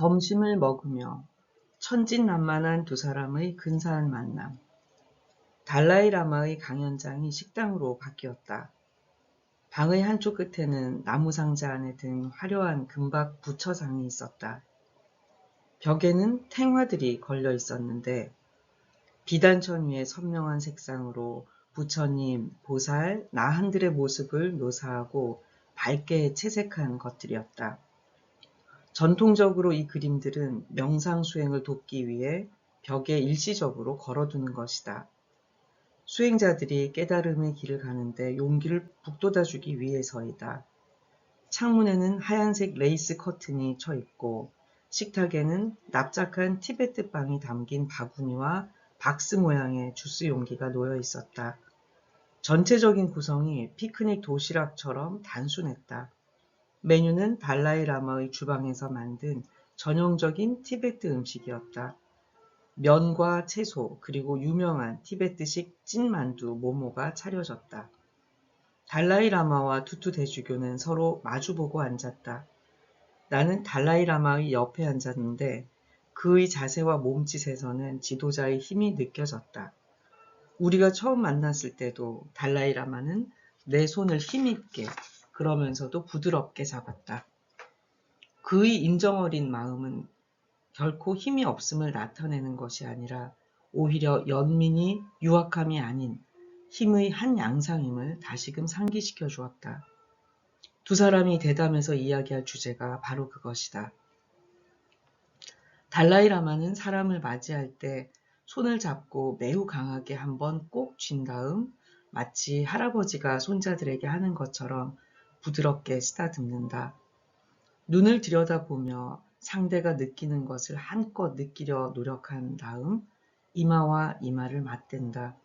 점심을 먹으며 천진난만한 두 사람의 근사한 만남. 달라이 라마의 강연장이 식당으로 바뀌었다. 방의 한쪽 끝에는 나무 상자 안에 든 화려한 금박 부처상이 있었다. 벽에는 탱화들이 걸려 있었는데 비단천 위에 선명한 색상으로 부처님, 보살, 나한들의 모습을 묘사하고 밝게 채색한 것들이었다. 전통적으로 이 그림들은 명상 수행을 돕기 위해 벽에 일시적으로 걸어두는 것이다. 수행자들이 깨달음의 길을 가는데 용기를 북돋아주기 위해서이다. 창문에는 하얀색 레이스 커튼이 쳐 있고 식탁에는 납작한 티베트 빵이 담긴 바구니와 박스 모양의 주스 용기가 놓여 있었다. 전체적인 구성이 피크닉 도시락처럼 단순했다. 메뉴는 달라이 라마의 주방에서 만든 전형적인 티베트 음식이었다. 면과 채소 그리고 유명한 티베트식 찐만두 모모가 차려졌다. 달라이 라마와 투투 대주교는 서로 마주보고 앉았다. 나는 달라이 라마의 옆에 앉았는데 그의 자세와 몸짓에서는 지도자의 힘이 느껴졌다. 우리가 처음 만났을 때도 달라이 라마는 내 손을 힘있게 그러면서도 부드럽게 잡았다. 그의 인정어린 마음은 결코 힘이 없음을 나타내는 것이 아니라 오히려 연민이 유약함이 아닌 힘의 한 양상임을 다시금 상기시켜 주었다. 두 사람이 대담해서 이야기할 주제가 바로 그것이다. 달라이라마는 사람을 맞이할 때 손을 잡고 매우 강하게 한번 꼭 쥔 다음 마치 할아버지가 손자들에게 하는 것처럼 부드럽게 쓰다듬는다. 눈을 들여다보며 상대가 느끼는 것을 한껏 느끼려 노력한 다음 이마와 이마를 맞댄다.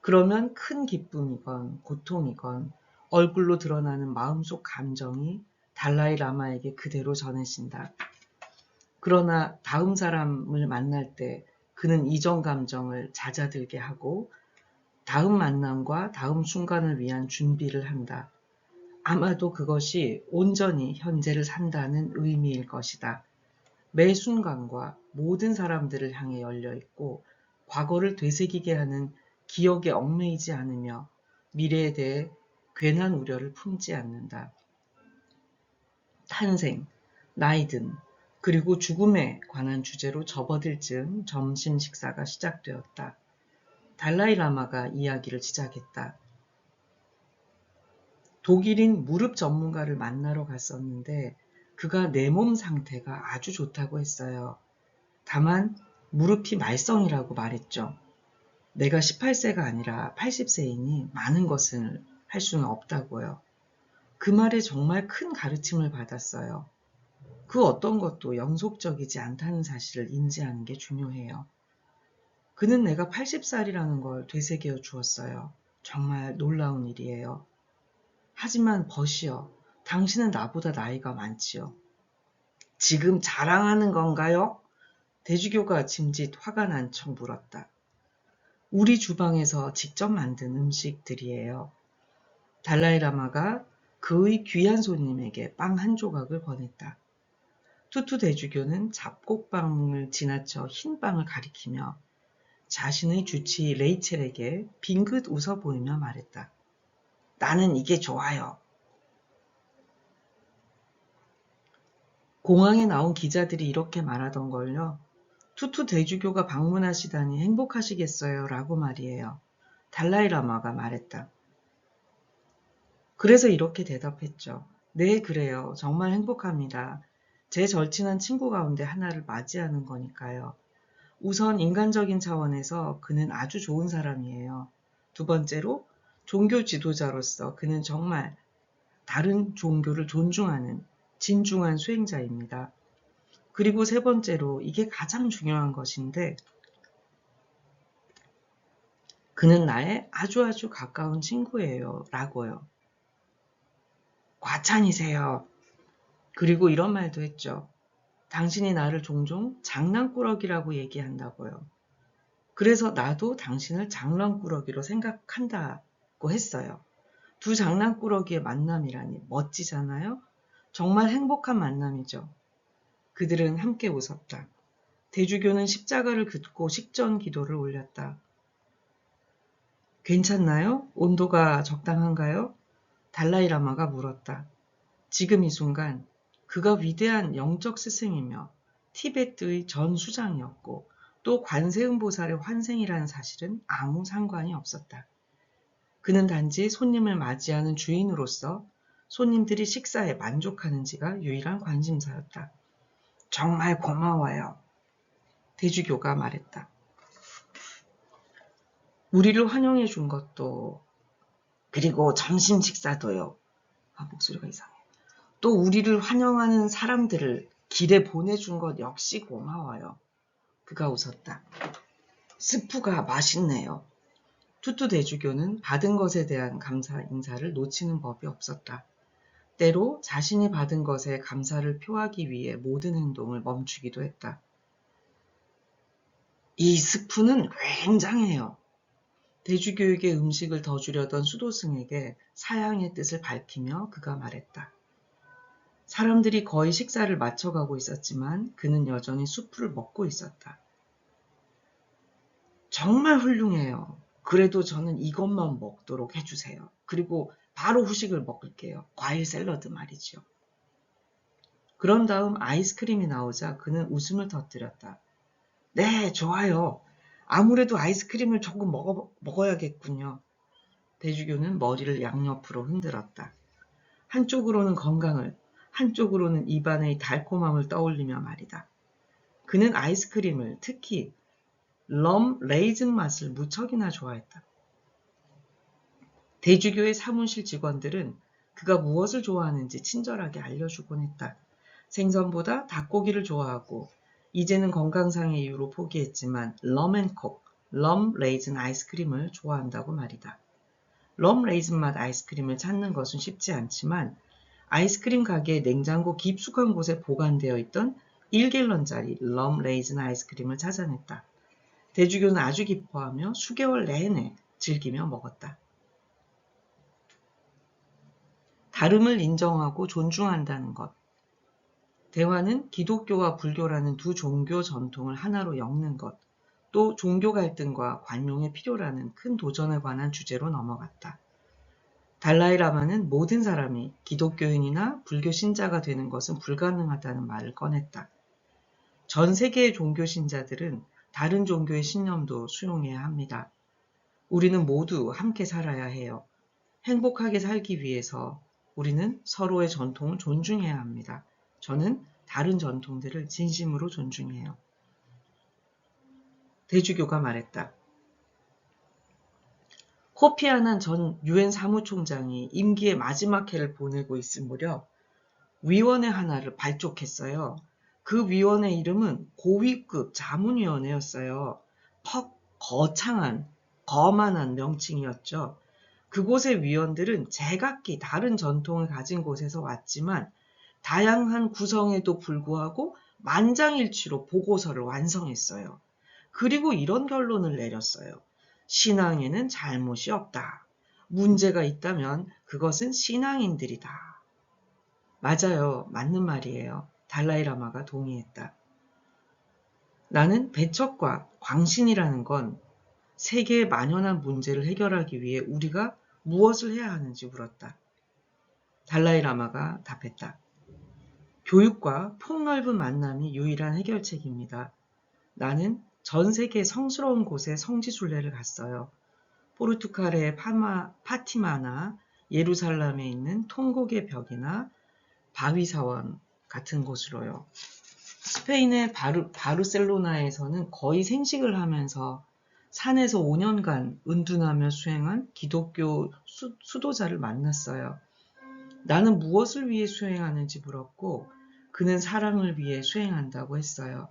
그러면 큰 기쁨이건 고통이건 얼굴로 드러나는 마음속 감정이 달라이 라마에게 그대로 전해진다. 그러나 다음 사람을 만날 때 그는 이전 감정을 잦아들게 하고 다음 만남과 다음 순간을 위한 준비를 한다. 아마도 그것이 온전히 현재를 산다는 의미일 것이다. 매 순간과 모든 사람들을 향해 열려 있고 과거를 되새기게 하는 기억에 얽매이지 않으며 미래에 대해 괜한 우려를 품지 않는다. 탄생, 나이든, 그리고 죽음에 관한 주제로 접어들 즈음 점심 식사가 시작되었다. 달라이 라마가 이야기를 시작했다. 독일인 무릎 전문가를 만나러 갔었는데 그가 내 몸 상태가 아주 좋다고 했어요. 다만 무릎이 말썽이라고 말했죠. 내가 18세가 아니라 80세이니 많은 것을 할 수는 없다고요. 그 말에 정말 큰 가르침을 받았어요. 그 어떤 것도 영속적이지 않다는 사실을 인지하는 게 중요해요. 그는 내가 80살이라는 걸 되새겨 주었어요. 정말 놀라운 일이에요. 하지만 버시어, 당신은 나보다 나이가 많지요. 지금 자랑하는 건가요? 대주교가 짐짓 화가 난 척 물었다. 우리 주방에서 직접 만든 음식들이에요. 달라이라마가 그의 귀한 손님에게 빵 한 조각을 권했다. 투투 대주교는 잡곡빵을 지나쳐 흰 빵을 가리키며 자신의 주치 레이첼에게 빙긋 웃어 보이며 말했다. 나는 이게 좋아요. 공항에 나온 기자들이 이렇게 말하던 걸요. 투투 대주교가 방문하시다니 행복하시겠어요. 라고 말이에요. 달라이라마가 말했다. 그래서 이렇게 대답했죠. 네, 그래요. 정말 행복합니다. 제 절친한 친구 가운데 하나를 맞이하는 거니까요. 우선 인간적인 차원에서 그는 아주 좋은 사람이에요. 두 번째로 종교 지도자로서 그는 정말 다른 종교를 존중하는 진중한 수행자입니다. 그리고 세 번째로 이게 가장 중요한 것인데 그는 나의 아주 아주 가까운 친구예요. 라고요. 과찬이세요. 그리고 이런 말도 했죠. 당신이 나를 종종 장난꾸러기라고 얘기한다고요. 그래서 나도 당신을 장난꾸러기로 생각한다 고 했어요. 두 장난꾸러기의 만남이라니 멋지잖아요? 정말 행복한 만남이죠. 그들은 함께 웃었다. 대주교는 십자가를 긋고 식전 기도를 올렸다. 괜찮나요? 온도가 적당한가요? 달라이라마가 물었다. 지금 이 순간 그가 위대한 영적 스승이며 티베트의 전 수장이었고 또 관세음보살의 환생이라는 사실은 아무 상관이 없었다. 그는 단지 손님을 맞이하는 주인으로서 손님들이 식사에 만족하는지가 유일한 관심사였다. 정말 고마워요. 대주교가 말했다. 우리를 환영해 준 것도 그리고 점심 식사도요. 아 목소리가 이상해. 또 우리를 환영하는 사람들을 길에 보내준 것 역시 고마워요. 그가 웃었다. 스프가 맛있네요. 투투 대주교는 받은 것에 대한 감사 인사를 놓치는 법이 없었다. 때로 자신이 받은 것에 감사를 표하기 위해 모든 행동을 멈추기도 했다. 이 스프는 굉장해요. 대주교에게 음식을 더 주려던 수도승에게 사양의 뜻을 밝히며 그가 말했다. 사람들이 거의 식사를 마쳐가고 있었지만 그는 여전히 수프를 먹고 있었다. 정말 훌륭해요. 그래도 저는 이것만 먹도록 해주세요. 그리고 바로 후식을 먹을게요. 과일 샐러드 말이죠. 그런 다음 아이스크림이 나오자 그는 웃음을 터뜨렸다. 네, 좋아요. 아무래도 아이스크림을 조금 먹어, 먹어야겠군요. 대주교는 머리를 양옆으로 흔들었다. 한쪽으로는 건강을, 한쪽으로는 입안의 달콤함을 떠올리며 말이다. 그는 아이스크림을 특히 럼 레이즌 맛을 무척이나 좋아했다. 대주교의 사무실 직원들은 그가 무엇을 좋아하는지 친절하게 알려주곤 했다. 생선보다 닭고기를 좋아하고 이제는 건강상의 이유로 포기했지만 럼앤콕, 럼 레이즌 아이스크림을 좋아한다고 말이다. 럼 레이즌 맛 아이스크림을 찾는 것은 쉽지 않지만 아이스크림 가게의 냉장고 깊숙한 곳에 보관되어 있던 1갤런짜리 럼 레이즌 아이스크림을 찾아냈다. 대주교는 아주 기뻐하며 수개월 내내 즐기며 먹었다. 다름을 인정하고 존중한다는 것. 대화는 기독교와 불교라는 두 종교 전통을 하나로 엮는 것, 또 종교 갈등과 관용의 필요라는 큰 도전에 관한 주제로 넘어갔다. 달라이라마는 모든 사람이 기독교인이나 불교 신자가 되는 것은 불가능하다는 말을 꺼냈다. 전 세계의 종교 신자들은 다른 종교의 신념도 수용해야 합니다. 우리는 모두 함께 살아야 해요. 행복하게 살기 위해서 우리는 서로의 전통을 존중해야 합니다. 저는 다른 전통들을 진심으로 존중해요. 대주교가 말했다. 코피 아난 전 유엔 사무총장이 임기의 마지막 해를 보내고 있을 무렵 위원회 하나를 발족했어요. 그 위원회 이름은 고위급 자문위원회였어요. 퍽 거창한 거만한 명칭이었죠. 그곳의 위원들은 제각기 다른 전통을 가진 곳에서 왔지만 다양한 구성에도 불구하고 만장일치로 보고서를 완성했어요. 그리고 이런 결론을 내렸어요. 신앙에는 잘못이 없다. 문제가 있다면 그것은 신앙인들이다. 맞아요. 맞는 말이에요. 달라이라마가 동의했다. 나는 배척과 광신이라는 건 세계의 만연한 문제를 해결하기 위해 우리가 무엇을 해야 하는지 물었다. 달라이라마가 답했다. 교육과 폭넓은 만남이 유일한 해결책입니다. 나는 전 세계 성스러운 곳에 성지순례를 갔어요. 포르투갈의 파마, 파티마나 예루살렘에 있는 통곡의 벽이나 바위사원 같은 곳으로요. 스페인의 바르, 바르셀로나에서는 거의 생식을 하면서 산에서 5년간 은둔하며 수행한 기독교 수, 수도자를 만났어요. 나는 무엇을 위해 수행하는지 물었고 그는 사랑을 위해 수행한다고 했어요.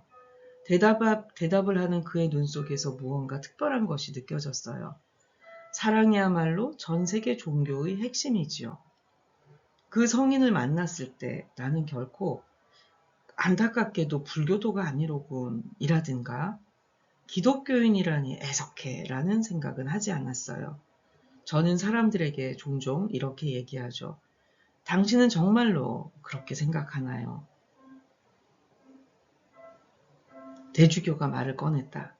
대답, 대답을 하는 그의 눈 속에서 무언가 특별한 것이 느껴졌어요. 사랑이야말로 전 세계 종교의 핵심이지요. 그 성인을 만났을 때 나는 결코 안타깝게도 불교도가 아니로군 이라든가 기독교인이라니 애석해라는 생각은 하지 않았어요. 저는 사람들에게 종종 이렇게 얘기하죠. 당신은 정말로 그렇게 생각하나요? 대주교가 말을 꺼냈다.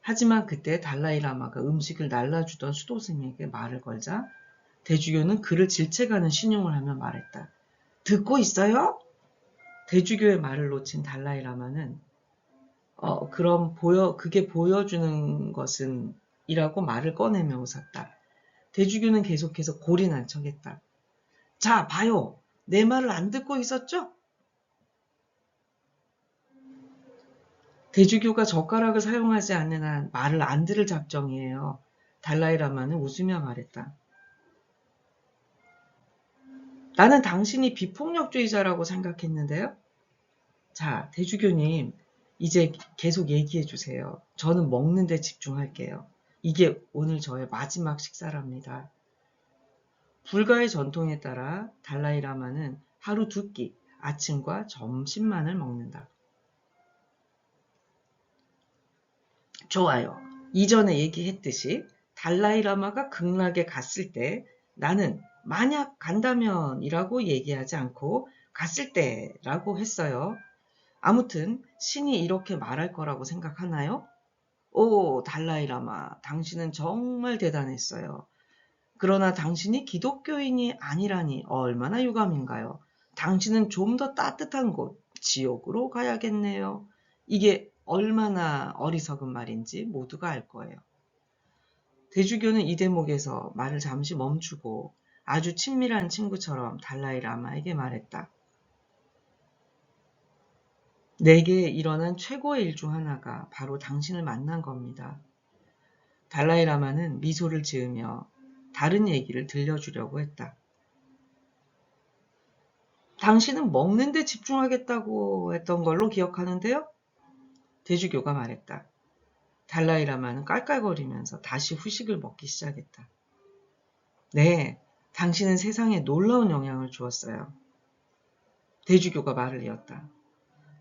하지만 그때 달라이라마가 음식을 날라주던 수도승에게 말을 걸자 대주교는 그를 질책하는 신용을 하며 말했다. 듣고 있어요? 대주교의 말을 놓친 달라이라마는 어, 그럼 보여, 그게 보여주는 것은 이라고 말을 꺼내며 웃었다. 대주교는 계속해서 골인한 척했다. 자, 봐요. 내 말을 안 듣고 있었죠? 대주교가 젓가락을 사용하지 않는 한 말을 안 들을 작정이에요. 달라이라마는 웃으며 말했다. 나는 당신이 비폭력주의자라고 생각했는데요. 자, 대주교님, 이제 계속 얘기해 주세요. 저는 먹는데 집중할게요. 이게 오늘 저의 마지막 식사랍니다. 불가의 전통에 따라 달라이라마는 하루 두 끼, 아침과 점심만을 먹는다. 좋아요. 이전에 얘기했듯이 달라이라마가 극락에 갔을 때 나는 만약 간다면 이라고 얘기하지 않고 갔을 때라고 했어요. 아무튼 신이 이렇게 말할 거라고 생각하나요? 오, 달라이라마, 당신은 정말 대단했어요. 그러나 당신이 기독교인이 아니라니 얼마나 유감인가요? 당신은 좀 더 따뜻한 곳, 지옥으로 가야겠네요. 이게 얼마나 어리석은 말인지 모두가 알 거예요. 대주교는 이 대목에서 말을 잠시 멈추고 아주 친밀한 친구처럼 달라이 라마에게 말했다. 내게 일어난 최고의 일 중 하나가 바로 당신을 만난 겁니다. 달라이 라마는 미소를 지으며 다른 얘기를 들려주려고 했다. 당신은 먹는데 집중하겠다고 했던 걸로 기억하는데요? 대주교가 말했다. 달라이 라마는 깔깔거리면서 다시 후식을 먹기 시작했다. 네, 당신은 세상에 놀라운 영향을 주었어요. 대주교가 말을 이었다.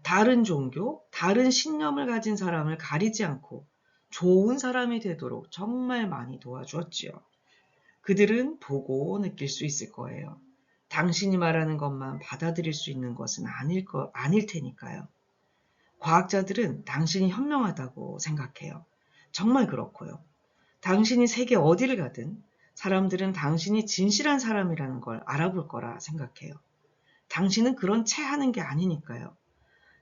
다른 종교, 다른 신념을 가진 사람을 가리지 않고 좋은 사람이 되도록 정말 많이 도와주었지요. 그들은 보고 느낄 수 있을 거예요. 당신이 말하는 것만 받아들일 수 있는 것은 아닐 거, 아닐 테니까요. 과학자들은 당신이 현명하다고 생각해요. 정말 그렇고요. 당신이 세계 어디를 가든 사람들은 당신이 진실한 사람이라는 걸 알아볼 거라 생각해요. 당신은 그런 채 하는 게 아니니까요.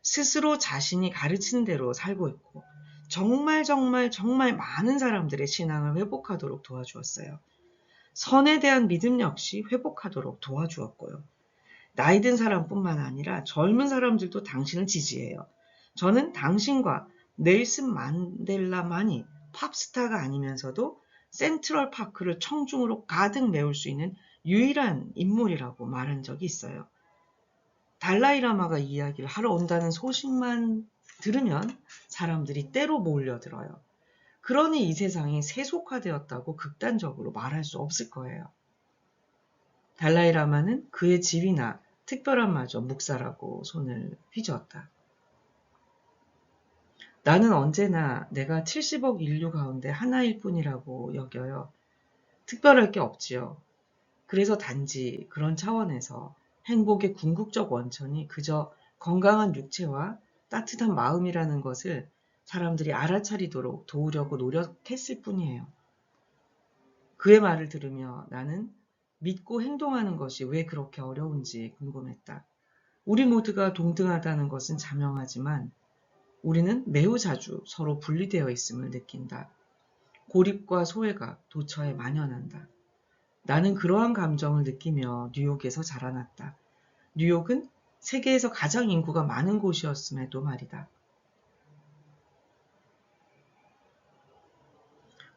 스스로 자신이 가르치는 대로 살고 있고 정말 정말 정말 많은 사람들의 신앙을 회복하도록 도와주었어요. 선에 대한 믿음 역시 회복하도록 도와주었고요. 나이 든 사람뿐만 아니라 젊은 사람들도 당신을 지지해요. 저는 당신과 넬슨 만델라만이 팝스타가 아니면서도 센트럴 파크를 청중으로 가득 메울 수 있는 유일한 인물이라고 말한 적이 있어요. 달라이라마가 이야기를 하러 온다는 소식만 들으면 사람들이 때로 몰려들어요. 그러니 이 세상이 세속화되었다고 극단적으로 말할 수 없을 거예요. 달라이라마는 그의 지위나 특별한 마저 묵사라고 손을 휘저었다. 나는 언제나 내가 70억 인류 가운데 하나일 뿐이라고 여겨요. 특별할 게 없지요. 그래서 단지 그런 차원에서 행복의 궁극적 원천이 그저 건강한 육체와 따뜻한 마음이라는 것을 사람들이 알아차리도록 도우려고 노력했을 뿐이에요. 그의 말을 들으며 나는 믿고 행동하는 것이 왜 그렇게 어려운지 궁금했다. 우리 모두가 동등하다는 것은 자명하지만 우리는 매우 자주 서로 분리되어 있음을 느낀다. 고립과 소외가 도처에 만연한다. 나는 그러한 감정을 느끼며 뉴욕에서 자라났다. 뉴욕은 세계에서 가장 인구가 많은 곳이었음에도 말이다.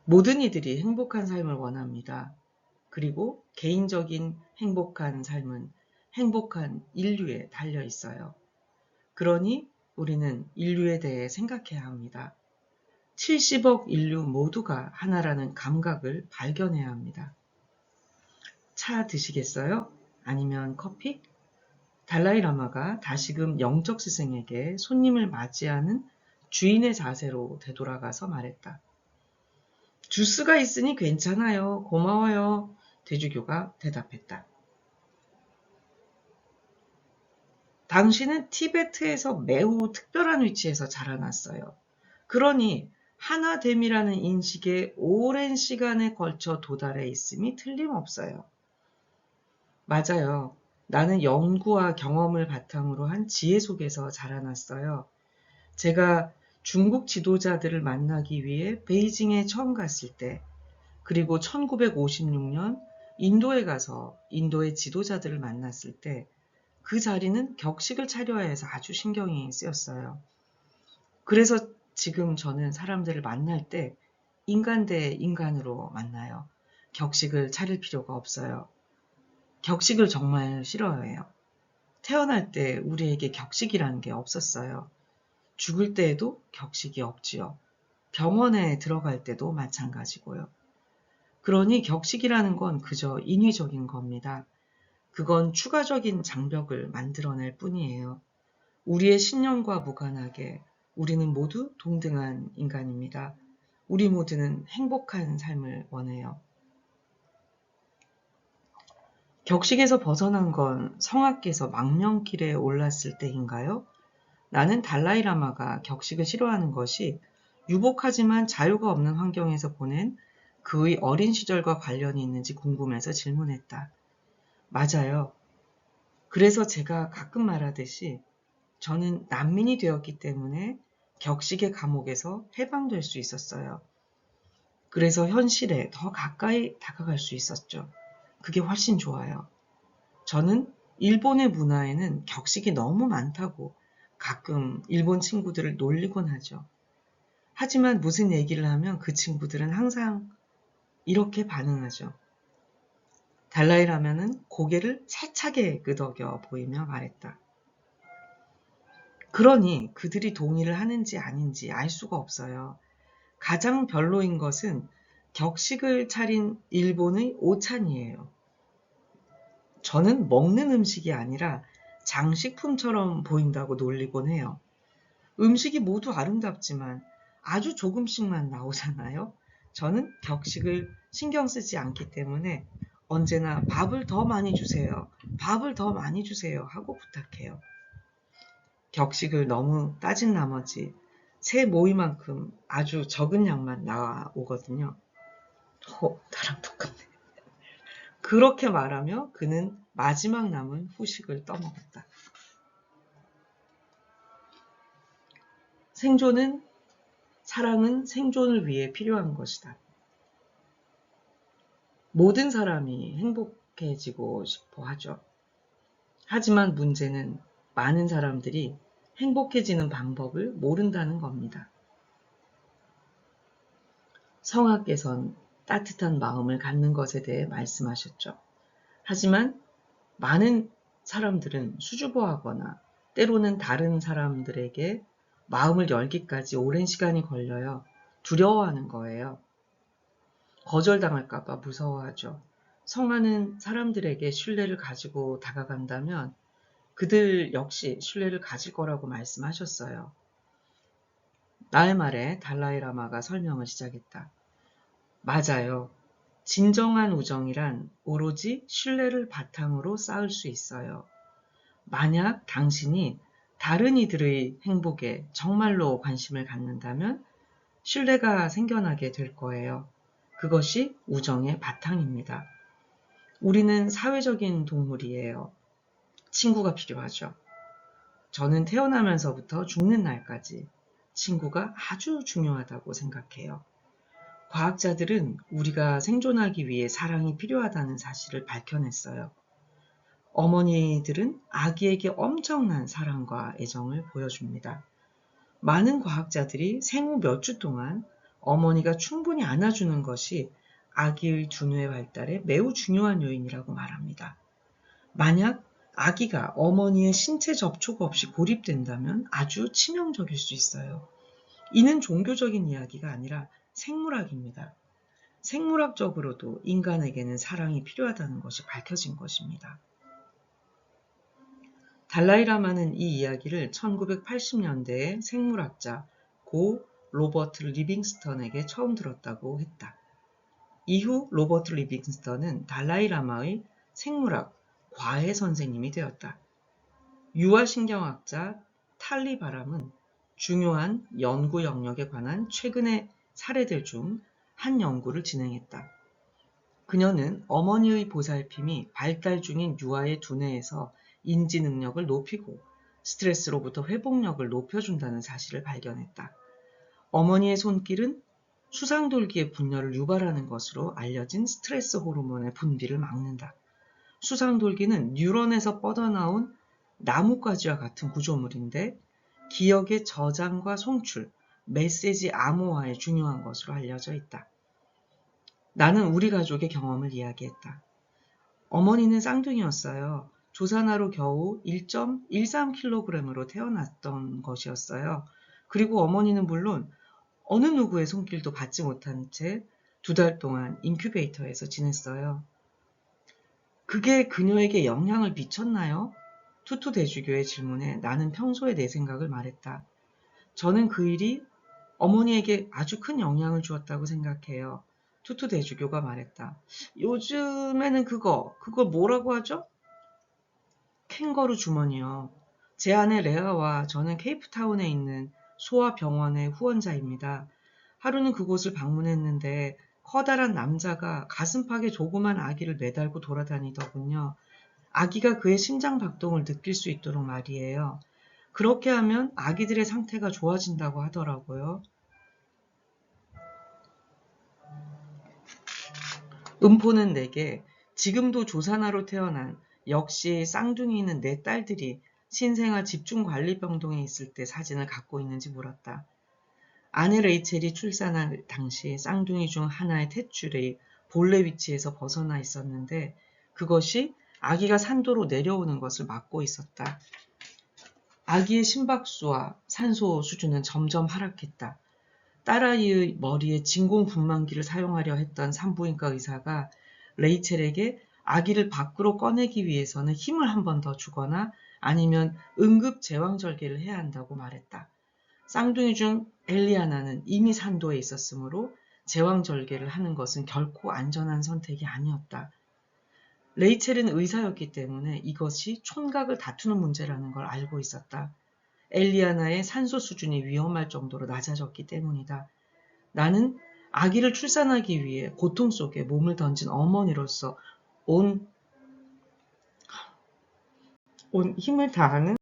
모든 이들이 행복한 삶을 원합니다. 그리고 개인적인 행복한 삶은 행복한 인류에 달려 있어요. 그러니 우리는 인류에 대해 생각해야 합니다. 70억 인류 모두가 하나라는 감각을 발견해야 합니다. 차 드시겠어요? 아니면 커피? 달라이라마가 다시금 영적 스승에게 손님을 맞이하는 주인의 자세로 되돌아가서 말했다. 주스가 있으니 괜찮아요. 고마워요. 대주교가 대답했다. 당신은 티베트에서 매우 특별한 위치에서 자라났어요. 그러니 하나됨이라는 인식에 오랜 시간에 걸쳐 도달해 있음이 틀림없어요. 맞아요. 나는 연구와 경험을 바탕으로 한 지혜 속에서 자라났어요. 제가 중국 지도자들을 만나기 위해 베이징에 처음 갔을 때, 그리고 1956년 인도에 가서 인도의 지도자들을 만났을 때, 그 자리는 격식을 차려야 해서 아주 신경이 쓰였어요. 그래서 지금 저는 사람들을 만날 때 인간 대 인간으로 만나요. 격식을 차릴 필요가 없어요. 격식을 정말 싫어해요. 태어날 때 우리에게 격식이라는 게 없었어요. 죽을 때에도 격식이 없지요. 병원에 들어갈 때도 마찬가지고요. 그러니 격식이라는 건 그저 인위적인 겁니다. 그건 추가적인 장벽을 만들어낼 뿐이에요. 우리의 신념과 무관하게 우리는 모두 동등한 인간입니다. 우리 모두는 행복한 삶을 원해요. 격식에서 벗어난 건 성악께서 망명길에 올랐을 때인가요? 나는 달라이라마가 격식을 싫어하는 것이 유복하지만 자유가 없는 환경에서 보낸 그의 어린 시절과 관련이 있는지 궁금해서 질문했다. 맞아요. 그래서 제가 가끔 말하듯이 저는 난민이 되었기 때문에 격식의 감옥에서 해방될 수 있었어요. 그래서 현실에 더 가까이 다가갈 수 있었죠. 그게 훨씬 좋아요. 저는 일본의 문화에는 격식이 너무 많다고 가끔 일본 친구들을 놀리곤 하죠. 하지만 무슨 얘기를 하면 그 친구들은 항상 이렇게 반응하죠. 달라이라면은 고개를 세차게 끄덕여 보이며 말했다. 그러니 그들이 동의를 하는지 아닌지 알 수가 없어요. 가장 별로인 것은 격식을 차린 일본의 오찬이에요. 저는 먹는 음식이 아니라 장식품처럼 보인다고 놀리곤 해요. 음식이 모두 아름답지만 아주 조금씩만 나오잖아요. 저는 격식을 신경 쓰지 않기 때문에 언제나 밥을 더 많이 주세요. 밥을 더 많이 주세요. 하고 부탁해요. 격식을 너무 따진 나머지 새 모이만큼 아주 적은 양만 나오거든요. 어, 나랑 똑같네. 그렇게 말하며 그는 마지막 남은 후식을 떠먹었다. 생존은, 사랑은 생존을 위해 필요한 것이다. 모든 사람이 행복해지고 싶어 하죠. 하지만 문제는 많은 사람들이 행복해지는 방법을 모른다는 겁니다. 성하께선 따뜻한 마음을 갖는 것에 대해 말씀하셨죠. 하지만 많은 사람들은 수줍어하거나 때로는 다른 사람들에게 마음을 열기까지 오랜 시간이 걸려요. 두려워하는 거예요. 거절당할까봐 무서워하죠. 성화는 사람들에게 신뢰를 가지고 다가간다면 그들 역시 신뢰를 가질 거라고 말씀하셨어요. 나의 말에 달라이라마가 설명을 시작했다. 맞아요. 진정한 우정이란 오로지 신뢰를 바탕으로 쌓을 수 있어요. 만약 당신이 다른 이들의 행복에 정말로 관심을 갖는다면 신뢰가 생겨나게 될 거예요. 그것이 우정의 바탕입니다. 우리는 사회적인 동물이에요. 친구가 필요하죠. 저는 태어나면서부터 죽는 날까지 친구가 아주 중요하다고 생각해요. 과학자들은 우리가 생존하기 위해 사랑이 필요하다는 사실을 밝혀냈어요. 어머니들은 아기에게 엄청난 사랑과 애정을 보여줍니다. 많은 과학자들이 생후 몇 주 동안 어머니가 충분히 안아주는 것이 아기의 두뇌 발달에 매우 중요한 요인이라고 말합니다. 만약 아기가 어머니의 신체 접촉 없이 고립된다면 아주 치명적일 수 있어요. 이는 종교적인 이야기가 아니라 생물학입니다. 생물학적으로도 인간에게는 사랑이 필요하다는 것이 밝혀진 것입니다. 달라이라마는 이 이야기를 1980년대에 생물학자 고 로버트 리빙스턴에게 처음 들었다고 했다. 이후 로버트 리빙스턴은 달라이라마의 생물학 과외 선생님이 되었다. 유아신경학자 탈리 바람은 중요한 연구 영역에 관한 최근의 사례들 중 한 연구를 진행했다. 그녀는 어머니의 보살핌이 발달 중인 유아의 두뇌에서 인지 능력을 높이고 스트레스로부터 회복력을 높여준다는 사실을 발견했다. 어머니의 손길은 수상돌기의 분열을 유발하는 것으로 알려진 스트레스 호르몬의 분비를 막는다. 수상돌기는 뉴런에서 뻗어나온 나뭇가지와 같은 구조물인데 기억의 저장과 송출, 메시지 암호화에 중요한 것으로 알려져 있다. 나는 우리 가족의 경험을 이야기했다. 어머니는 쌍둥이였어요. 조산아로 겨우 1.13kg으로 태어났던 것이었어요. 그리고 어머니는 물론 어느 누구의 손길도 받지 못한 채 두 달 동안 인큐베이터에서 지냈어요. 그게 그녀에게 영향을 미쳤나요? 투투 대주교의 질문에 나는 평소에 내 생각을 말했다. 저는 그 일이 어머니에게 아주 큰 영향을 주었다고 생각해요. 투투 대주교가 말했다. 요즘에는 그거, 그걸 뭐라고 하죠? 캥거루 주머니요. 제 아내 레아와 저는 케이프타운에 있는 소아병원의 후원자입니다. 하루는 그곳을 방문했는데 커다란 남자가 가슴팍에 조그만 아기를 매달고 돌아다니더군요. 아기가 그의 심장 박동을 느낄 수 있도록 말이에요. 그렇게 하면 아기들의 상태가 좋아진다고 하더라고요. 음포는 내게 지금도 조산아로 태어난 역시 쌍둥이는 내 딸들이 신생아 집중관리병동에 있을 때 사진을 갖고 있는지 물었다. 아내 레이첼이 출산할 당시 쌍둥이 중 하나의 탯줄이 본래 위치에서 벗어나 있었는데 그것이 아기가 산도로 내려오는 것을 막고 있었다. 아기의 심박수와 산소 수준은 점점 하락했다. 딸아이의 머리에 진공분만기를 사용하려 했던 산부인과 의사가 레이첼에게 아기를 밖으로 꺼내기 위해서는 힘을 한 번 더 주거나 아니면 응급 제왕절개를 해야 한다고 말했다. 쌍둥이 중 엘리아나는 이미 산도에 있었으므로 제왕절개를 하는 것은 결코 안전한 선택이 아니었다. 레이첼은 의사였기 때문에 이것이 촌각을 다투는 문제라는 걸 알고 있었다. 엘리아나의 산소 수준이 위험할 정도로 낮아졌기 때문이다. 나는 아기를 출산하기 위해 고통 속에 몸을 던진 어머니로서 온, 온 힘을 다하는